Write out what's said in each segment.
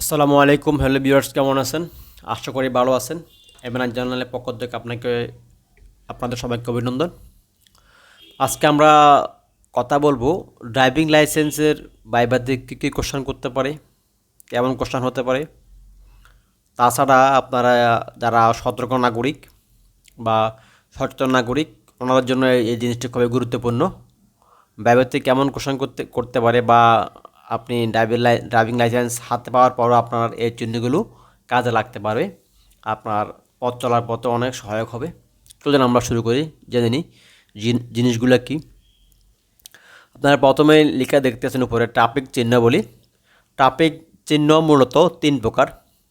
আসসালামু আলাইকুম, hello viewers, কেমন আছেন? আশা করি ভালো আছেন। এমএনআর জার্নালের পক্ষ থেকে আপনাকে, আপনাদের সবাইকে অভিনন্দন। আজকে আমরা কথা বলব ড্রাইভিং লাইসেন্সের বাইবাতে কী কী কোশ্চান করতে পারে, কেমন কোশ্চান হতে পারে। তাছাড়া আপনারা যারা সতর্ক নাগরিক বা সচেতন নাগরিক, ওনাদের জন্য এই জিনিসটি খুবই গুরুত্বপূর্ণ। ব্যবহারতে কেমন কোশ্চান করতে করতে পারে বা আপনি ড্রাইভিং ড্রাইভিং লাইসেন্স হাতে পাওয়ার পরও আপনার এই চিহ্নগুলো কাজে লাগতে পারবে। আপনার পথ চলার পথে অনেক সহায়ক হবে। চলুন আমরা শুরু করি, জেনে নিই জিনিসগুলো কি। আপনারা প্রথমে লেখা দেখতেছেন উপরে ট্রাফিক চিহ্ন বলি। ট্রাফিক চিহ্ন মূলত তিন প্রকার।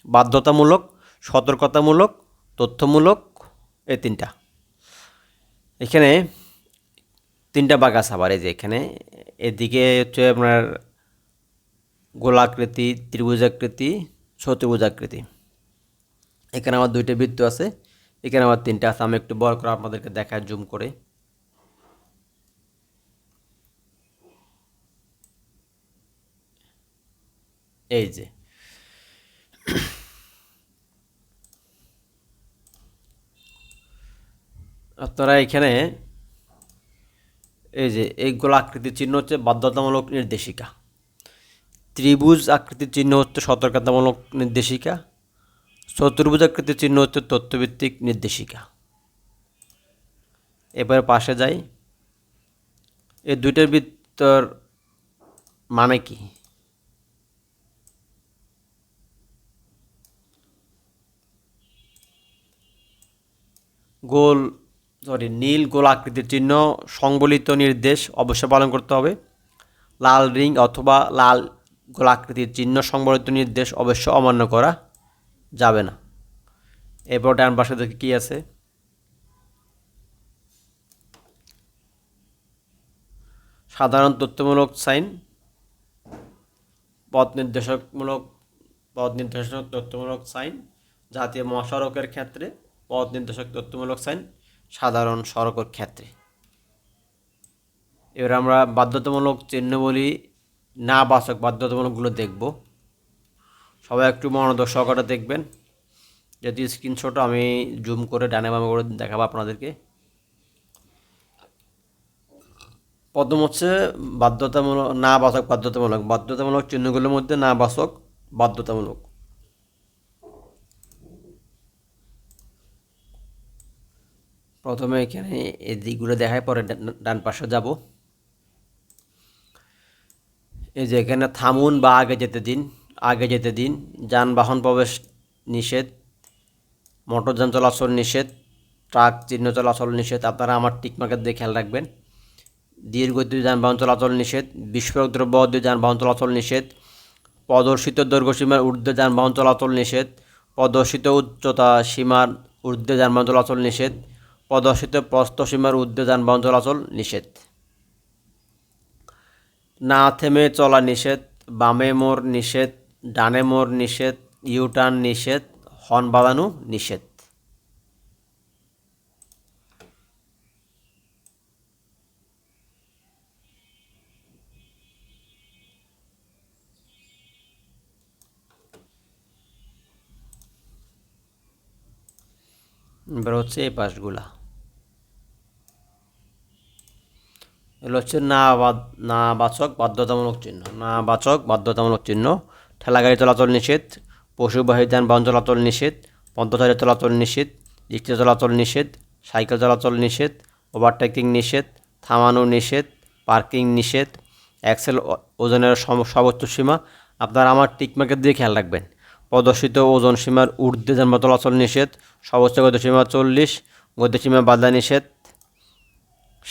বাধ্যতামূলক, সতর্কতামূলক, তথ্যমূলক, এই তিনটা। এখানে তিনটা আছে আবার, এই যে এখানে। এদিকে হচ্ছে আপনার গোলাকৃতি, ত্রিভুজাকৃতি চতুর্ভুজাকৃতি এখানে আমার দুইটা বৃত্ত আছে। এখানে আমার তিনটা আছে। আমি একটু বড় করে আপনাদেরকে দেখায় জুম করে। এই যে। আপনারা এখানে এই যে এইগুলো আকৃতির চিহ্ন হচ্ছে বাধ্যতামূলক নির্দেশিকা। ত্রিভুজ আকৃতির চিহ্ন হচ্ছে সতর্কতামূলক নির্দেশিকা। চতুর্ভুজ আকৃতির চিহ্ন হচ্ছে তথ্যভিত্তিক নির্দেশিকা। এবারে পাশে যাই। এই দুইটার ভিতর মানে কি? গোল সরি নীল গোল আকৃতির চিহ্ন, সংবলিত নির্দেশ অবশ্যই পালন করতে হবে। লাল রিং অথবা লাল গোলাকৃতির চিহ্ন সংবলিত নির্দেশ অবশ্য অমান্য করা যাবে না। এরপর ডান পাশে দেখি কী আছে? সাধারণ তথ্যমূলক সাইন, পথ নির্দেশকমূলক, পথ নির্দেশক তথ্যমূলক সাইন, জাতীয় মহাসড়কের ক্ষেত্রে, পথ নির্দেশক তথ্যমূলক সাইন, সাধারণ সড়কের ক্ষেত্রে। এবার আমরা বাধ্যতামূলক চিহ্ন বলি না বাচক বাধ্যতামূলকগুলো দেখব। সবাই একটু মনোযোগ সহকারে দেখবেন। যদি স্ক্রিনশট আমি জুম করে ডানে বামে করে দেখাবো আপনাদেরকে। প্রথম হচ্ছে বাধ্যতামূলক, না বাচক বাধ্যতামূলক। বাধ্যতামূলক চিহ্নগুলোর মধ্যে না বাচক বাধ্যতামূলক। প্রথমে এখানে এই দিকগুলো দেখায়, পরে ডান পাশে যাব। এই যে এখানে থামুন বা আগে যেতে দিন, আগে যেতে দিন, যানবাহন প্রবেশ নিষেধ মোটরযান চলাচল নিষেধ, ট্রাক চিহ্ন চলাচল নিষেধ, আপনারা আমার টিকমার্কের দিয়ে খেয়াল রাখবেন। দীর্ঘতি যানবাহন চলাচল নিষেধ বিস্ফোরক দ্রব্য যানবাহন চলাচল নিষেধ, প্রদর্শিত দৈর্ঘ্য সীমার ঊর্ধ্বে যানবাহন চলাচল নিষেধ, প্রদর্শিত উচ্চতা সীমার ঊর্ধ্বে যানবাহন চলাচল নিষেধ, প্রদর্শিত প্রস্থ সীমার ঊর্ধ্বে যানবাহন চলাচল নিষেধ। না থেমে চলা নিষেধ, বামে মোড় নিষেধ, ডানে মোড় নিষেধ, ইউটার্ন নিষেধ, হর্ন বাজানো নিষেধ। এবার এই পাশগুলা। এগুলো হচ্ছে না না বাচক, বাধ্যতামূলক চিহ্ন। না বাচক, বাধ্যতামূলক চিহ্ন। ঠেলাগাড়ি চলাচল নিষেধ পশুবাহী যানবাহন চলাচল নিষেধ, পদ্মচারী চলাচল নিষেধ রিক্সা চলাচল নিষেধ, সাইকেল চলাচল নিষেধ, ওভারটেকিং নিষেধ, থামানো নিষেধ, পার্কিং নিষেধ, অ্যাক্সেল ওজনের সর্বোচ্চ সীমা। আপনারা আমার টিকমার্কের দিয়ে খেয়াল রাখবেন। প্রদর্শিত ওজন সীমার ঊর্ধ্বে যানবাহন চলাচল নিষেধ, সর্বোচ্চ গতি সীমা চল্লিশ, গতি সীমা বাধা নিষেধ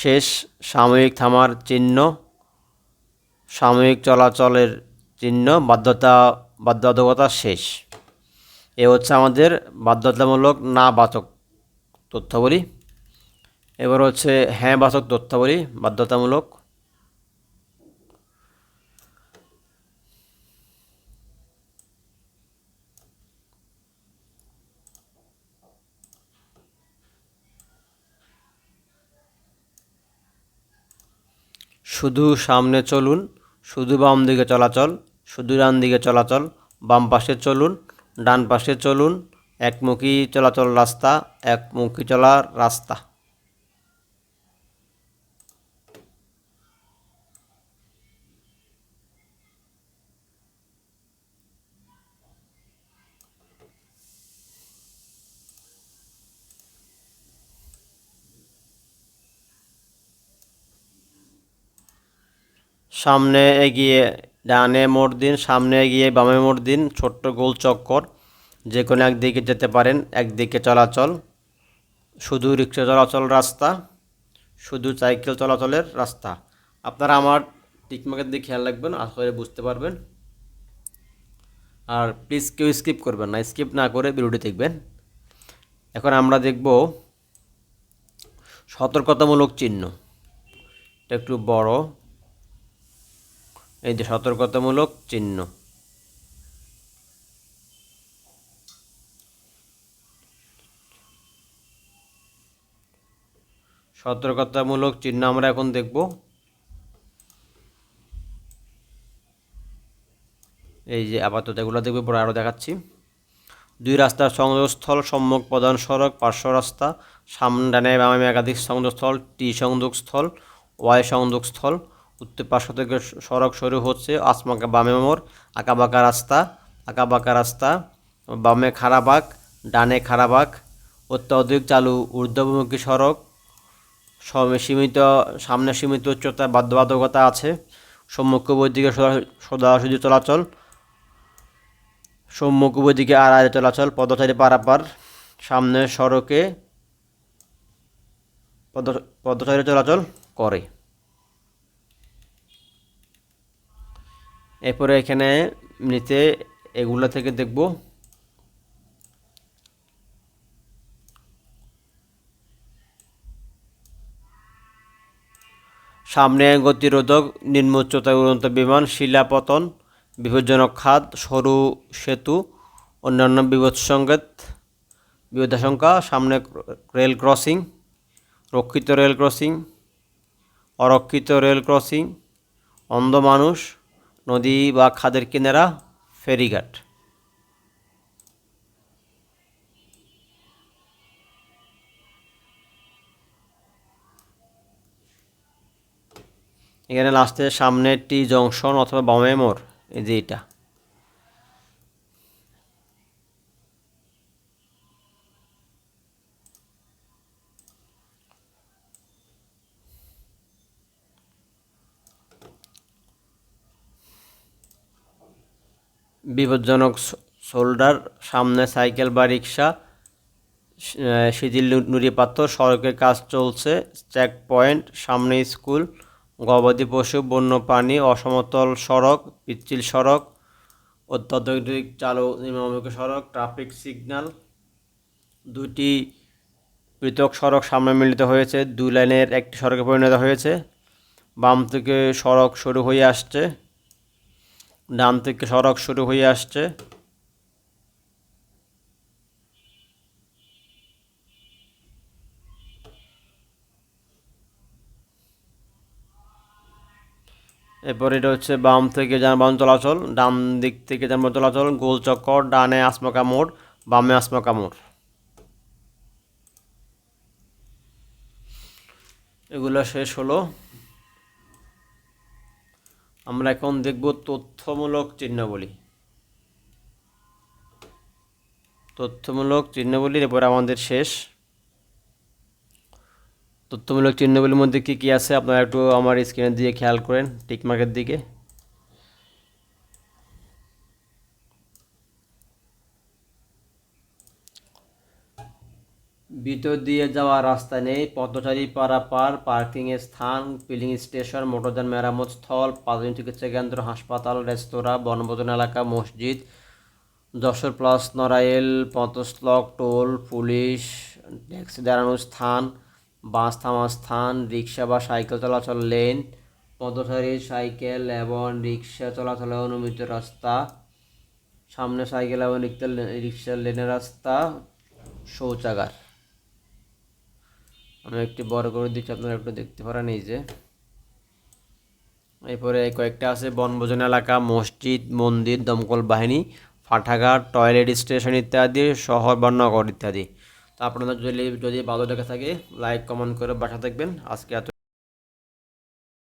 শেষ সাময়িক থামার চিহ্ন, সাময়িক চলাচলের চিহ্ন, বাধ্যতা, বাধ্যবাধকতা শেষ। এ হচ্ছে আমাদের বাধ্যতামূলক না বাচক তথ্যাবলী। এবার হচ্ছে হ্যাঁ বাচক তথ্যাবলী, বাধ্যতামূলক শুধু সামনে চলুন, শুধু বাম দিকে চলাচল, শুধু ডান দিকে চলাচল, বাম পাশে চলুন, ডান পাশে চলুন, একমুখী চলাচল রাস্তা, একমুখী চলার রাস্তা। সামনে এগিয়ে ডানে মোড় দিন, সামনে এগিয়ে বামে মোড় দিন, ছোট্ট গোল চক্কর। যে কোনো একদিকে যেতে পারেন, একদিকে চলাচল। শুধু রিক্সা চলাচল রাস্তা, শুধু সাইকেল চলাচলের রাস্তা। আপনারা আমার টিকমাকের দিকে খেয়াল রাখবেন করে বুঝতে পারবেন। আর প্লিজ কেউ স্কিপ করবেন না, স্কিপ না করে ভিডিওটি দেখবেন। এখন আমরা দেখব সতর্কতামূলক চিহ্ন। এটা একটু বড়। এই যে সতর্কতামূলক চিহ্ন। সতর্কতামূলক চিহ্ন আমরা এখন দেখব। এই যে আপাতত এগুলো দেখবে, পরে আরও দেখাচ্ছি। দুই রাস্তার সংযোগস্থল, সম্মুখ প্রধান সড়ক, পার্শ্ব রাস্তা, সামনে ডানে বামে একাধিক সংযোগস্থল, টি সংযোগস্থল, ওয়াই সংযোগস্থল। উত্তর পার্শ্ব থেকে সড়ক শুরু হচ্ছে আসমাকা বামে মোড়, আঁকাবাঁকা রাস্তা আঁকাবাঁকা রাস্তা, বামে খারাবাগ ডানে খারাবাগ অত্যাধিক চালু ঊর্ধ্বমুখী সড়ক, সম- সীমিত, সামনে সীমিত উচ্চতা, বাধ্যবাধকতা আছে। সম্মুখ দিকে সোজাসুজি চলাচল, সম্মুখ দিকে আড়াই চলাচল, পদচারী পারাপার, সামনে সড়কে পদ পদচারী চলাচল করে। এরপরে এখানে নিচে এগুলো থেকে দেখব। সামনে গতিরোধক নিম্ন উচ্চতায় উড়ন্ত বিমান শিলাপতন বিপজ্জনক খাদ, সরু সেতু, অন্যান্য বিপদ সংকেত বিপদাশঙ্কা সামনে রেল ক্রসিং, রক্ষিত রেল ক্রসিং, অরক্ষিত রেল ক্রসিং, অন্ধ মানুষ নদী বা খাদের কিনারা ফেরিঘাট। এখানে লাস্টে সামনে জংশন অথবা বামে মোড়, এই যে এটা। বিপজ্জনক শোল্ডার সামনে সাইকেল বা রিক্সা শিথিল নুড়ি পাথর, সড়কের কাজ চলছে চেক পয়েন্ট সামনে স্কুল, গবাদি পশু, বন্য বন্যপ্রাণী অসমতল সড়ক, পিচ্ছিল সড়ক, অত্যাধুনিক চালু নিম্নমুখী সড়ক ট্রাফিক সিগন্যাল দুটি পৃথক সড়ক সামনে মিলিত হয়েছে, দুই লাইনের একটি সড়কে পরিণত হয়েছে, বাম থেকে সড়ক শুরু হয়ে আসছে। ডান থেকে সড়ক শুরু হয়ে আসছে। এরপর এটা হচ্ছে বাম থেকে যানবাহন চলাচল, ডান দিক থেকে যানবাহন চলাচল, গোল চক্কর, ডানে আসমকা মোড়, বামে আসমকা মোড়। এগুলো শেষ হলো। আমরা এখন দেখব তথ্যমূলক চিহ্নবলী। তথ্যমূলক চিহ্নবলীর এরপর আমাদের শেষ। তথ্যমূলক চিহ্নগুলির মধ্যে কী কী আছে? আপনারা একটু আমার স্ক্রিনের দিকে খেয়াল করেন টিকমার্কের দিকে। ভিতর দিয়ে যাওয়া রাস্তা নেই। পথচারী পারাপার পার্কিংয়ের স্থান, ফিলিং স্টেশন, মোটরযান মেরামত স্থল প্রাথমিক চিকিৎসা কেন্দ্র, হাসপাতাল, রেস্তোরাঁ, বনভোজন এলাকা, মসজিদ, যশোর প্লাস, নড়াইল পথস্থলক টোল, পুলিশ, ট্যাক্সি দাঁড়ানোর স্থান, বাস থামার স্থান, রিক্সা বা সাইকেল চলাচল লেন পথচারী সাইকেল এবং রিক্সা চলাচলের অনুমতি রাস্তা, সামনে সাইকেল এবং রিক্সা লেনের রাস্তা, শৌচাগার। আমি একটি বড় করে দিচ্ছি, আপনারা একটু দেখতে পারেন এই যে। এরপরে কয়েকটা আছে, বনভোজন এলাকা, মসজিদ, মন্দির, দমকল বাহিনী পাঠাগার টয়লেট স্টেশন ইত্যাদি, শহর বা নগর ইত্যাদি। তো আপনাদের যদি যদি ভালো লেগে থাকে, লাইক, কমেন্ট করে বাসা থাকবেন। আজকে এত